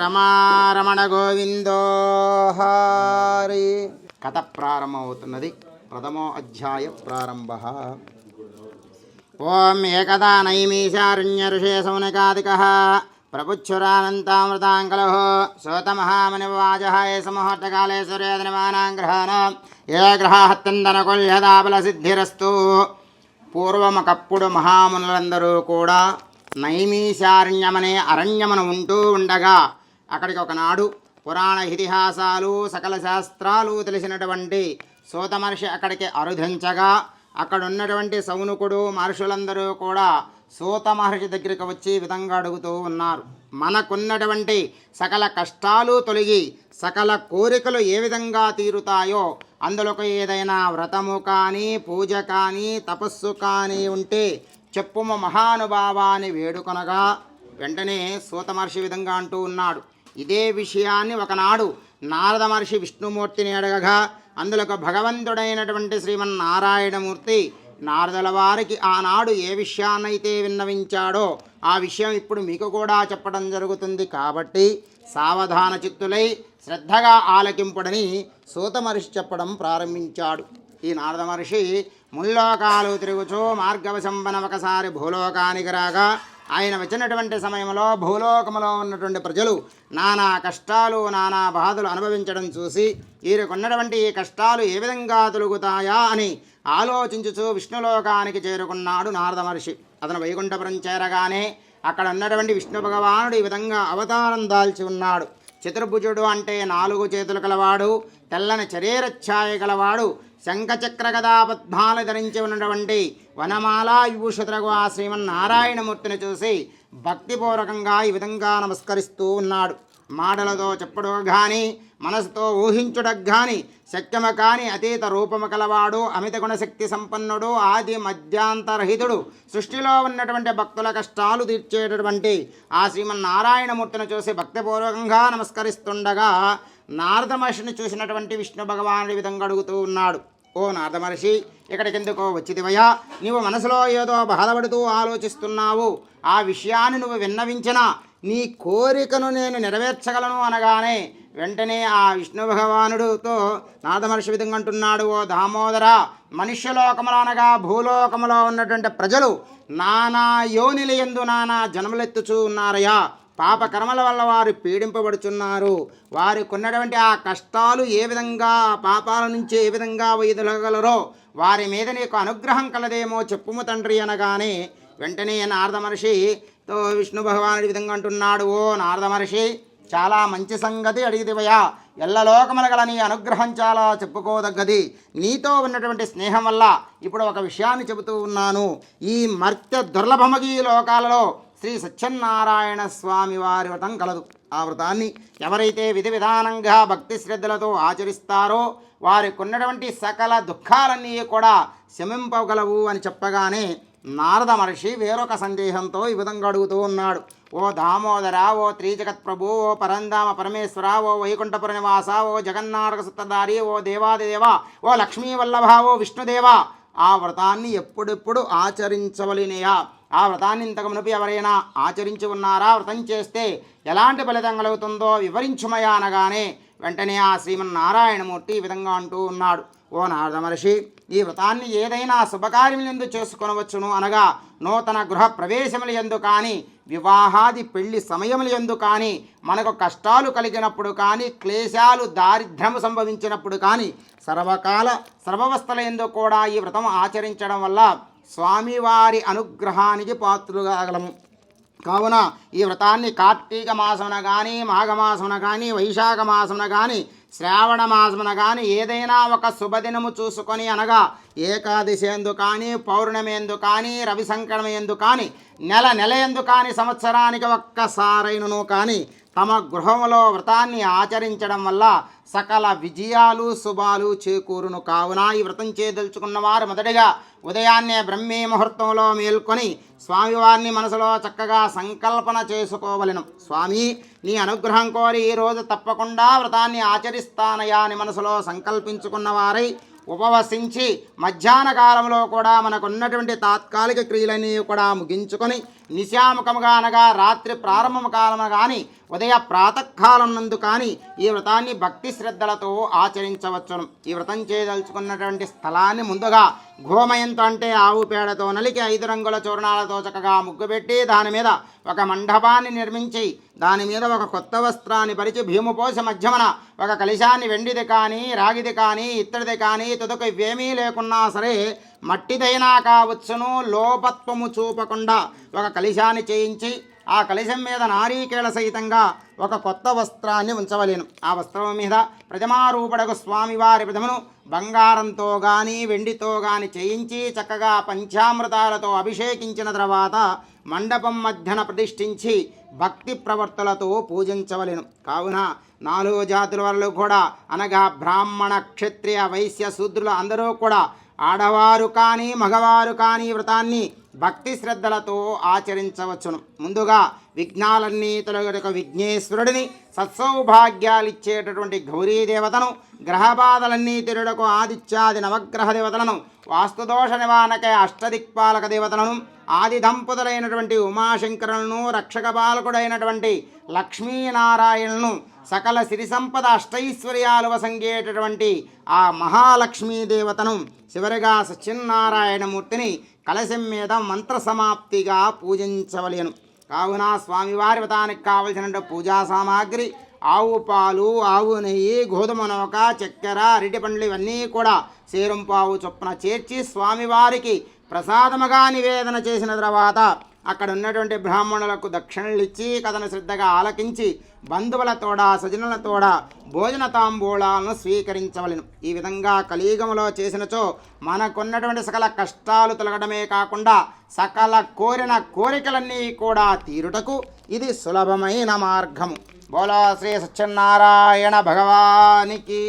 రమారమణ గోవిందో హరి. కథ ప్రారంభమవుతున్నది. ప్రథమో అధ్యాయ ప్రారంభ. ఓం ఏకదా నైమీశారణ్య ఋషే సౌనకాదిక. ప్రపుచ్ఛురానంతామృతాంకల సోతమహామనివాజ ఏ సమహూర్తకాలే సూర్యోదనమానాం గ్రహాణం ఏ గ్రహాహత్యందనకుల్యదాబల సిద్ధిరస్తు పూర్వమకప్పుడు మహామునులందరూ కూడా నైమీశారణ్యమనే అరణ్యమును ఉంటూ ఉండగా అక్కడికి ఒకనాడు పురాణ ఇతిహాసాలు సకల శాస్త్రాలు తెలిసినటువంటి సూత మహర్షి అక్కడికి అరుధించగా అక్కడ ఉన్నటువంటి సౌనుకుడు మహర్షులందరూ కూడా సూత మహర్షి దగ్గరికి వచ్చి విధంగా అడుగుతూ ఉన్నారు. మనకున్నటువంటి సకల కష్టాలు తొలగి సకల కోరికలు ఏ విధంగా తీరుతాయో అందులోకి ఏదైనా వ్రతము కానీ పూజ కానీ తపస్సు కానీ ఉంటే చెప్పుమ మహానుభావాన్ని వేడుకొనగా వెంటనే సూత మహర్షి విధంగా అంటూ ఉన్నాడు. ఇదే విషయాన్ని ఒకనాడు నారద మహర్షి విష్ణుమూర్తిని అడగగా అందులో ఒక భగవంతుడైనటువంటి శ్రీమన్నారాయణమూర్తి నారదుల వారికి ఆనాడు ఏ విషయాన్నైతే విన్నవించాడో ఆ విషయం ఇప్పుడు మీకు కూడా చెప్పడం జరుగుతుంది కాబట్టి సావధాన చిత్తులై శ్రద్ధగా ఆలకింపుడని సూత మహర్షి చెప్పడం ప్రారంభించాడు. ఈ నారద మహర్షి ముల్లోకాలు తిరుగుచూ మార్గవశంబన ఒకసారి భూలోకానికి రాగా ఆయన వచ్చినటువంటి సమయంలో భూలోకములో ఉన్నటువంటి ప్రజలు నానా కష్టాలు నానా బాధలు అనుభవించడం చూసి వీరికున్నటువంటి ఈ కష్టాలు ఏ విధంగా తొలుగుతాయా? అని ఆలోచించుచూ విష్ణులోకానికి చేరుకున్నాడు నారద మహర్షి. అతను వైకుంఠపురం చేరగానే అక్కడ ఉన్నటువంటి విష్ణు భగవానుడు ఈ విధంగా అవతారం దాల్చి ఉన్నాడు. చతుర్భుజుడు అంటే నాలుగు చేతులు కలవాడు తెల్లని శరీరఛాయ గలవాడు శంఖచక్ర గదాపద్మాలు ధరించి ఉన్నటువంటి వనమాలా విభూషితులకు ఆ శ్రీమన్నారాయణమూర్తిని చూసి భక్తిపూర్వకంగా ఈ విధంగా నమస్కరిస్తూ ఉన్నాడు. మాటలతో చెప్పడం కానీ మనసుతో ఊహించుటకు కానీ శక్యము కాని అతీత రూపము కలవాడు అమిత గుణశక్తి సంపన్నుడు ఆది మధ్యాంతరహితుడు. సృష్టిలో ఉన్నటువంటి భక్తుల కష్టాలు తీర్చేటటువంటి ఆ శ్రీమన్నారాయణమూర్తిని చూసి భక్తిపూర్వకంగా నమస్కరిస్తుండగా నారద మహర్షిని చూసినటువంటి విష్ణు భగవానుడి విధంగా అడుగుతూ ఉన్నాడు. ఓ నారద మహర్షి ఇక్కడికెందుకో వచ్చిదివయా నీవు మనసులో ఏదో బాధపడుతూ ఆలోచిస్తున్నావు. ఆ విషయాన్ని నువ్వు విన్నవించిన నీ కోరికను నేను నెరవేర్చగలను అనగానే వెంటనే ఆ విష్ణు భగవానుడుతో నారదమహర్షి విధంగా అంటున్నాడు ఓ దామోదర మనుష్యలోకములో అనగా భూలోకములో ఉన్నటువంటి ప్రజలు నానా యోనిల ఎందు నానా జన్మలెత్తుచూ ఉన్నారయా పాప కర్మల వల్ల వారు పీడింపబడుచున్నారు. వారికి ఉన్నటువంటి ఆ కష్టాలు ఏ విధంగా ఆ పాపాల నుంచి ఏ విధంగా వైదొలగలరో వారి మీద నీకు అనుగ్రహం కలదేమో చెప్పుము తండ్రి అనగానే వెంటనే నారద మహర్షితో విష్ణు భగవానుడి విధంగా అంటున్నాడు ఓ నారద మహర్షి చాలా మంచి సంగతి అడిగిదివయా ఎల్లలోకముల గల నీ అనుగ్రహం చాలా చెప్పుకోదగ్గది. నీతో ఉన్నటువంటి స్నేహం వల్ల ఇప్పుడు ఒక విషయాన్ని చెబుతూ ఉన్నాను. ఈ మర్త్య దుర్లభమగి లోకాలలో శ్రీ సత్యనారాయణ స్వామి వారి వ్రతం కలదు. ఆ వ్రతాన్ని ఎవరైతే విధి విధానంగా భక్తి శ్రద్ధలతో ఆచరిస్తారో వారికి ఉన్నటువంటి సకల దుఃఖాలన్నీ కూడా శమింపగలవు అని చెప్పగానే నారద మహర్షి వేరొక సందేహంతో ఈ విధంగా అడుగుతూ ఉన్నాడు. ఓ దామోదర ఓ త్రిజగత్ ప్రభు ఓ పరంధామ పరమేశ్వర ఓ వైకుంఠపుర నివాస ఓ జగన్నాటక సుత్తదారి ఓ దేవాదిదేవ ఓ లక్ష్మీవల్లభ ఓ విష్ణుదేవ ఆ వ్రతాన్ని ఎప్పుడెప్పుడు ఆచరించవలినయా? ఆ వ్రతాన్ని ఇంతకు ఎవరైనా ఆచరించి ఉన్నారా? వ్రతం చేస్తే ఎలాంటి ఫలితం కలుగుతుందో వివరించుమయా అనగానే వెంటనే ఆ శ్రీమన్నారాయణమూర్తి ఈ విధంగా అంటూ ఉన్నాడు. ఓ నారద మహర్షి ఈ వ్రతాన్ని ఏదైనా శుభకార్యములందు చేసుకొనవచ్చును అనగా నూతన గృహ ప్రవేశములు ఎందు కానీ వివాహాది పెళ్ళి సమయములు ఎందు కానీ మనకు కష్టాలు కలిగినప్పుడు కానీ క్లేశాలు దారిద్ర్యము సంభవించినప్పుడు కానీ సర్వకాల సర్వవస్థల ఎందు కూడా ఈ వ్రతం ఆచరించడం వల్ల స్వామివారి అనుగ్రహానికి పాత్రుగాగలము కావున ఈ వ్రతాన్ని కార్తీక మాసమున కానీ మాఘమాసమున కానీ వైశాఖ మాసమున కానీ శ్రావణ మాసమున కానీ ఏదైనా ఒక శుభదినము చూసుకొని అనగా ఏకాదశి ఎందు కానీ పౌర్ణమేందు కానీ రవి సంక్రమ కానీ నెల నెల ఎందు కానీ సంవత్సరానికి ఒక్కసారైనను కానీ తమ గృహములో వ్రతాన్ని ఆచరించడం వల్ల సకల విజయాలు శుభాలు చేకూరును కావున ఈ వ్రతం చేయదలుచుకున్న వారు మొదటిగా ఉదయాన్నే బ్రహ్మీ ముహూర్తంలో మేల్కొని స్వామివారిని మనసులో చక్కగా సంకల్పన చేసుకోవలెను. స్వామి నీ అనుగ్రహం కోరి ఈ రోజు తప్పకుండా వ్రతాన్ని ఆచరిస్తానయా అని మనసులో సంకల్పించుకున్న వారై ఉపవసించి మధ్యాహ్న కాలంలో కూడా మనకున్నటువంటి తాత్కాలిక క్రియలన్నీ కూడా ముగించుకొని నిశాముఖముగా అనగా రాత్రి ప్రారంభము కాలము కానీ ఉదయ ప్రాతకాలం నందు కానీ ఈ వ్రతాన్ని భక్తి శ్రద్ధలతో ఆచరించవచ్చును. ఈ వ్రతం చేయదలుచుకున్నటువంటి స్థలాన్ని ముందుగా గోమయంతో అంటే ఆవు పేడతో నలికి ఐదు రంగుల చూర్ణాలతో చక్కగా ముగ్గుపెట్టి దాని మీద ఒక మండపాన్ని నిర్మించి దాని మీద ఒక కొత్త వస్త్రాన్ని పరిచి భీముపోసి మధ్యమన ఒక కలిశాన్ని వెండిది కానీ రాగిది కానీ ఇత్తడిది కానీ తుదకు ఇవేమీ లేకున్నా సరే మట్టిదైనా కావచ్చును లోపత్వము చూపకుండా ఒక కలిశాన్ని చేయించి ఆ కలశం మీద నారీకేళ సహితంగా ఒక కొత్త వస్త్రాన్ని ఉంచవలేను. ఆ వస్త్రం మీద ప్రతిమారూపడకు స్వామివారి ప్రతిమను బంగారంతో గాని వెండితో గాని చేయించి చక్కగా పంచామృతాలతో అభిషేకించిన తర్వాత మండపం మధ్యన ప్రతిష్ఠించి భక్తి ప్రవర్తలతో పూజించవలెను. కావున నాలుగు జాతుల వాళ్ళు కూడా అనగా బ్రాహ్మణ క్షత్రియ వైశ్య శూద్రులు అందరూ కూడా ఆడవారు కానీ మగవారు కానీ వ్రతాన్ని భక్తి శ్రద్ధలతో ఆచరించవచ్చును. ముందుగా విఘ్నాలన్నీ తొలగడక విఘ్నేశ్వరుడిని సత్సౌభాగ్యాలు ఇచ్చేటటువంటి గౌరీ దేవతను గ్రహబాధలన్నీ తిరుడకు ఆదిత్యాది నవగ్రహ దేవతలను వాస్తుదోష నివారణకై అష్టదిక్పాలక దేవతలను ఆది దంపతులైనటువంటి ఉమాశంకరులను రక్షక బాలకుడైనటువంటి లక్ష్మీనారాయణను సకల సిరి సంపద అష్టైశ్వర్యాలు వసంగేటటువంటి ఆ మహాలక్ష్మీ దేవతను చివరిగా సత్యనారాయణమూర్తిని కలశం మీద మంత్ర సమాప్తిగా పూజించవలేను. కావున స్వామివారి వ్రతానికి కావలసిన పూజా సామాగ్రి ఆవు పాలు ఆవు నెయ్యి గోధుమ నౌక చక్కెర అరటి పండ్లు ఇవన్నీ కూడా సేరం పావు చొప్పున చేర్చి స్వామివారికి ప్రసాదముగా నివేదన చేసిన తర్వాత అక్కడ ఉన్నటువంటి బ్రాహ్మణులకు దక్షిణలు ఇచ్చి కథను శ్రద్ధగా ఆలకించి బంధువులతోడ సజనులతోడ భోజన తాంబూలాలను స్వీకరించవలెను. ఈ విధంగా కలియుగములో చేసినచో మనకున్నటువంటి సకల కష్టాలు తొలగడమే కాకుండా సకల కోరిన కోరికలన్నీ కూడా తీరుటకు ఇది సులభమైన మార్గము. బోలా శ్రీ సత్యనారాయణ భగవానికి.